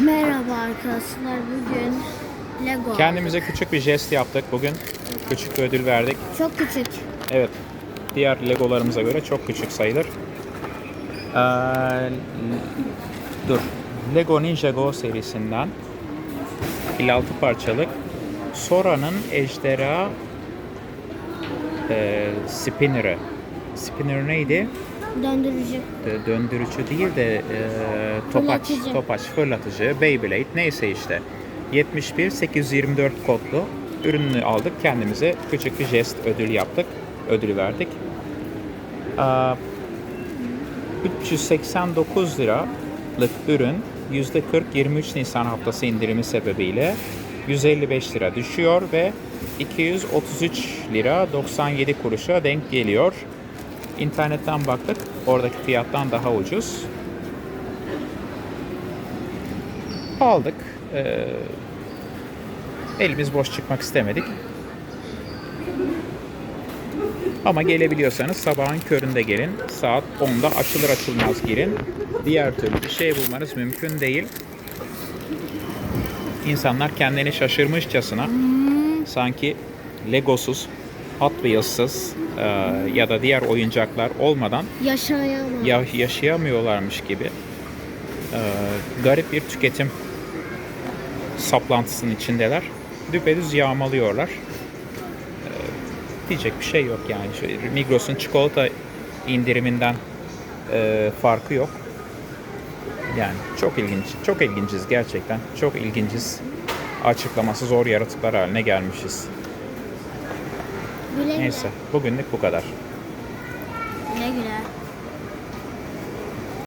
Merhaba arkadaşlar. Bugün Lego. Kendimize küçük bir jest yaptık bugün. Küçük bir ödül verdik. Çok küçük. Evet. Diğer Legolarımıza göre çok küçük sayılır. Ee, dur. Lego Ninjago serisinden 56 parçalık Sora'nın ejderha e, spinner'ı. Spinner neydi? Döndürücü. Dö- Döndürücü değil de e, topaç, Fırlatıcı. topaç, fırlatıcı, Beyblade neyse işte. 71 824 kodlu ürününü aldık. Kendimize küçük bir jest ödül yaptık. Ödülü verdik. Aa, 389 liralık ürün %40 23 Nisan haftası indirimi sebebiyle 155 lira düşüyor ve 233 lira 97 kuruşa denk geliyor. İnternetten baktık. Oradaki fiyattan daha ucuz. Aldık. Ee, elimiz boş çıkmak istemedik. Ama gelebiliyorsanız sabahın köründe gelin. Saat 10'da açılır açılmaz girin. Diğer türlü bir şey bulmanız mümkün değil. İnsanlar kendini şaşırmışçasına sanki Legosuz, Hot Wheels'sız ya da diğer oyuncaklar olmadan Yaşayamam. ya- yaşayamıyorlarmış gibi e, garip bir tüketim saplantısının içindeler. Düpedüz yağmalıyorlar. E, diyecek bir şey yok yani. Migros'un çikolata indiriminden e, farkı yok. Yani çok ilginç. Çok ilginciz gerçekten. Çok ilginciz. Açıklaması zor yaratıklar haline gelmişiz. Güle güle. Neyse bugünlük bu kadar. Güle güle.